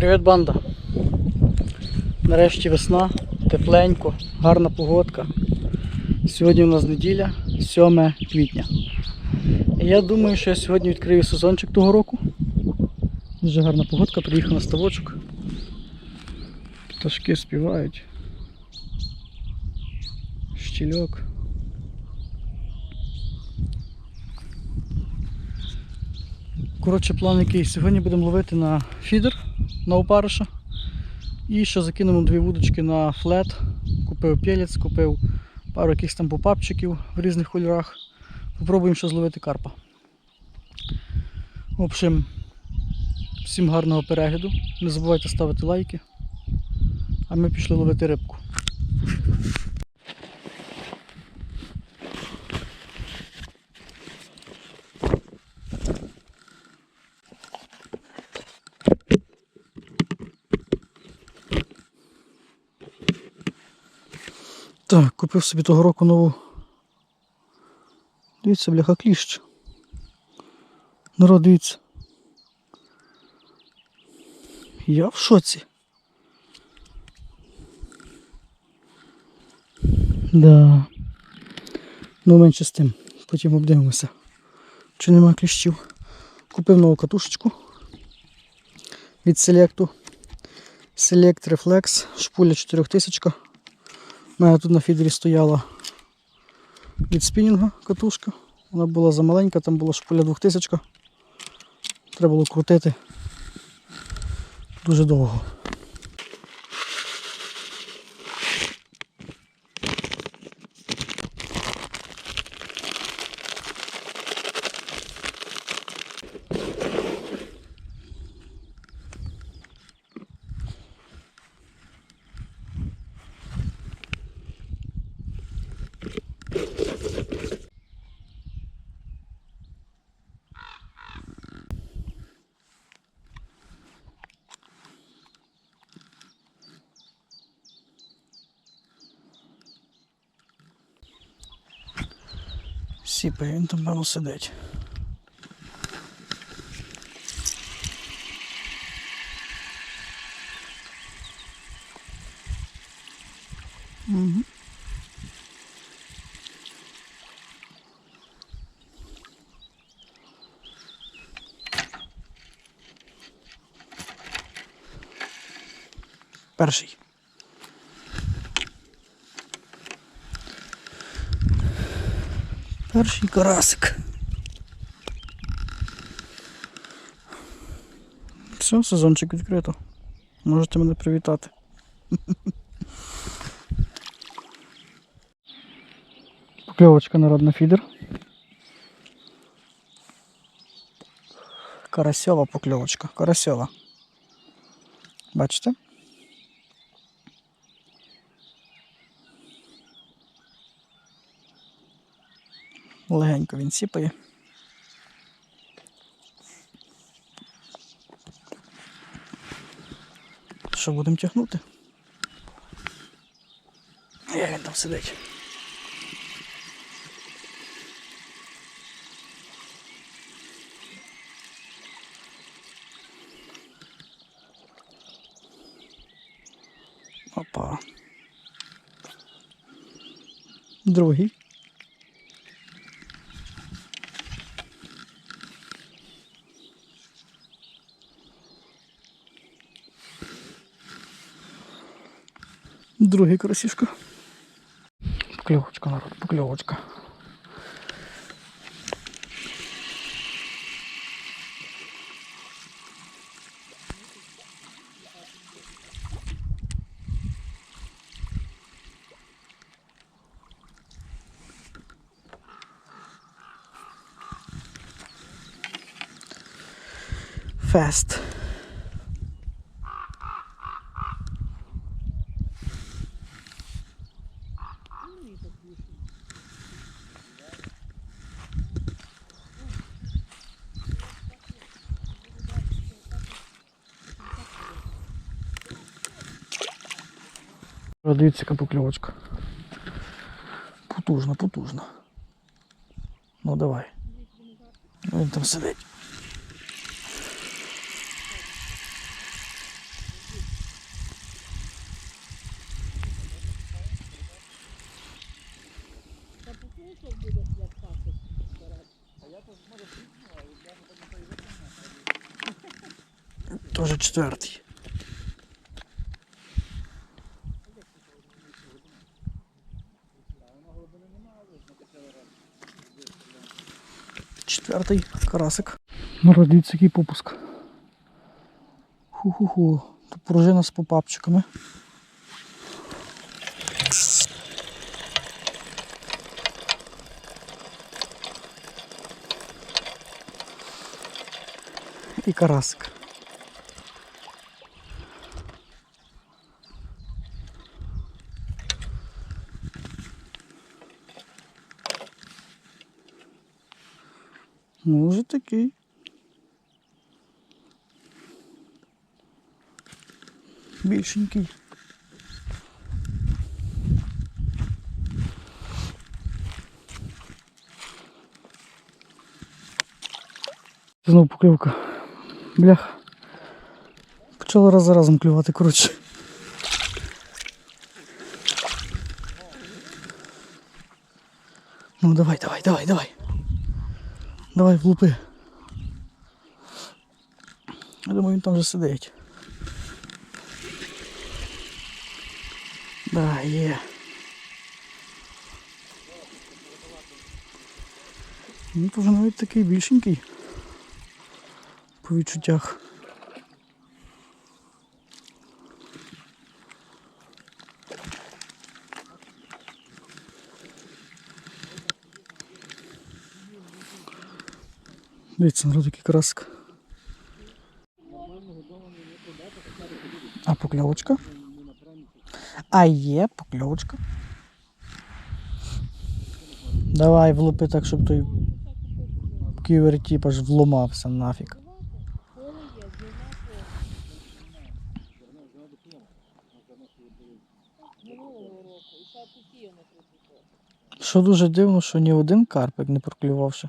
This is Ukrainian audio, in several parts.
Привіт, банда. Нарешті весна, тепленько, гарна погодка. Сьогодні у нас неділя, 7 квітня. І я думаю, що я сьогодні відкрию сезончик того року. Дуже гарна погодка, приїхав на ставочок. Пташки співають. Щільок. Коротше, план який. Сьогодні будемо ловити на фідер на опариша. І ще закинемо дві вудочки на флет. Купив пелець, купив пару якихось там попапчиків в різних кольорах. Попробуємо ще зловити карпа. В общем, всім гарного перегляду. Не забувайте ставити лайки. А ми пішли ловити рибку. Так, купив собі того року нову. Дивіться, бляха кліщ. Народ, дивіться. Я в шоці. Да. Ну менше з тим. Потім обдивимося. Чи нема кліщів. Купив нову катушечку від селекту. Select Reflex, шпуля 4000. Мене тут на фідері стояла від спінінга катушка. Вона була замаленька, там була шпуля 2000. Треба було крутити дуже довго. Сіпає, він там певно сидить. Угу. Перший. Перший карасик. Все, сезончик відкрито. Можете мене привітати. Покльовочка народна фідер. Карасьова покльовочка. Карасьова. Бачите? Легенько він сіпає. Що будемо тягнути? Як він там сидить? Опа. Другий. Другий красішка. Покльовочка, народ, покльовочка. Фест. дивіться, яка покльовочка. Потужно, потужно. Ну давай. Ну, він там сидить. Тоже четвертый. Четвертий карасик. Ну, дивіться, який попуск. Ху-ху-ху. Тут пружина з попапчиками. І карасик. Ну, вже такий. Більшенький. Знову покльовка. Блях. Почало раз за разом клювати, коротше. Ну давай, давай, давай, давай. Давай влупи. Я думаю, він там вже сидить. Да, є. Ну, то вже навіть такий більшенький. По відчуттях. Дивіться, народ, який красик. А покльовочка? А є покльовочка. Давай влупи так, щоб той ківертіп аж вломався нафіг. Що дуже дивно, що ні один карпик не проклювався.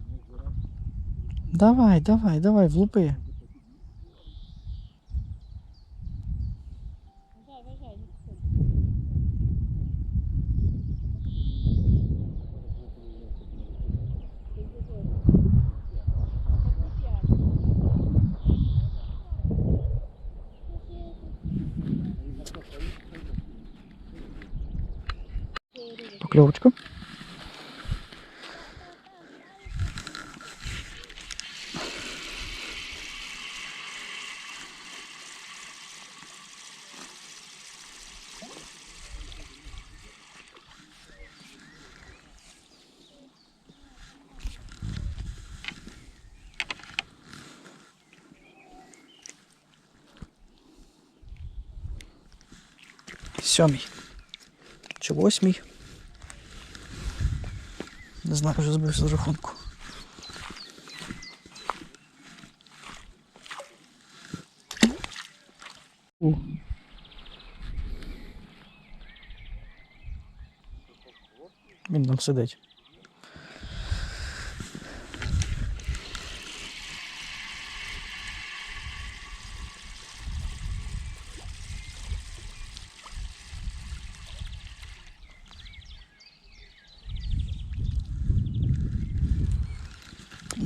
Давай, давай, давай, влупи. Поклевочка. Сьомий. Чи восьмий? Не знаю, вже збився з рахунку. Він там сидить.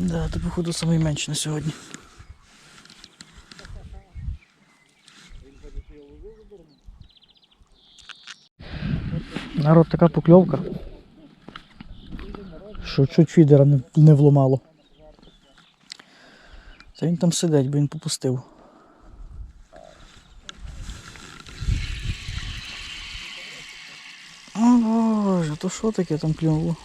Да, ти походу найменший на сьогодні. Народ така покльовка. Що чуть фідера не, не вломало. Це він там сидить, бо він попустив. О боже, то що таке там клюнуло?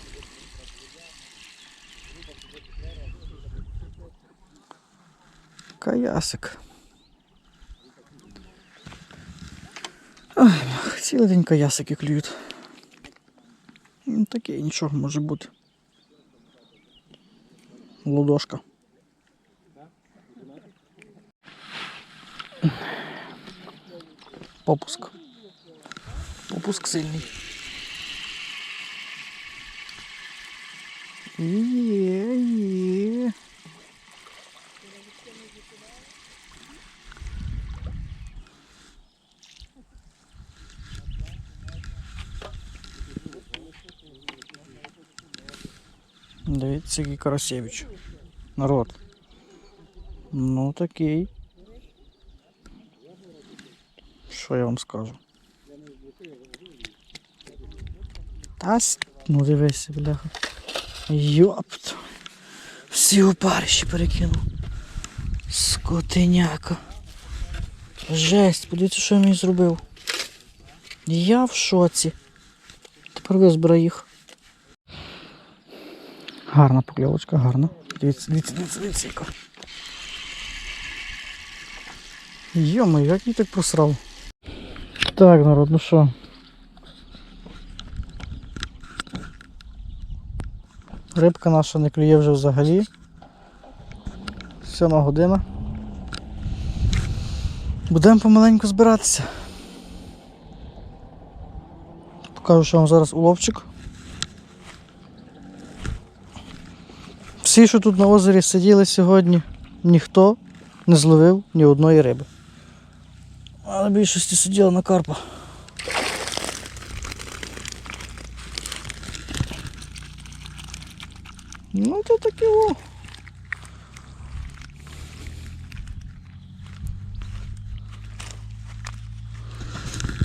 Каясик. Ой, цілий день клюють. Ну, Таке нічого може бути. Лодошка. Попуск. Попуск сильний. Є, який Карасєвич. Народ. Ну такий. Що я вам скажу? Та ну дивися, бляха. Йопт. Всі опарищі перекинув. Скотиняка. Жесть, подивіться, що я мені зробив. Я в шоці. Тепер визбирай їх. Гарна покльовочка, гарна. Дивіться, дивіться, дивіться, дивіться. Йома, як її так просрав. Так, народ, ну що. Рибка наша не клює вже взагалі. Сьома година. Будемо помаленьку збиратися. Покажу, що вам зараз уловчик. Всі, що тут на озері сиділи сьогодні, ніхто не зловив ні одної риби. Але більшості сиділи на карпа. Ну, то таке о.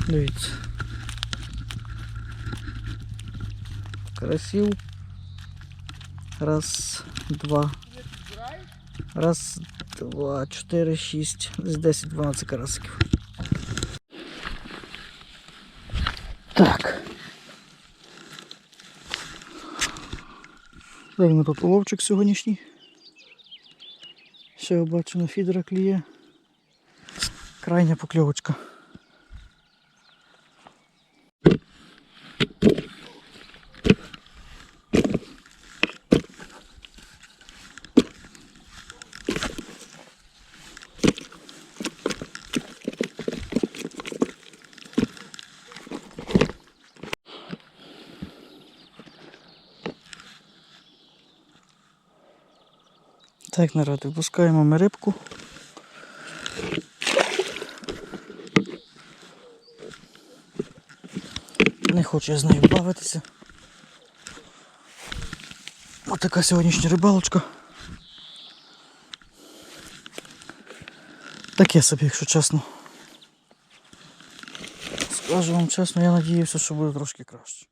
Дивіться. Красив. Раз, два. Раз, два, чотири, шість, десь 10, 12 карасиків. Так. Ми тут уловчик сьогоднішній. Ще я бачу на фідера кліє. Крайня покльовочка. Так, народ, випускаємо ми рибку. Не хочу я з нею бавитися. Ось така сьогоднішня рибалочка. Таке собі, якщо чесно. Скажу вам чесно, я надіявся, що буде трошки краще.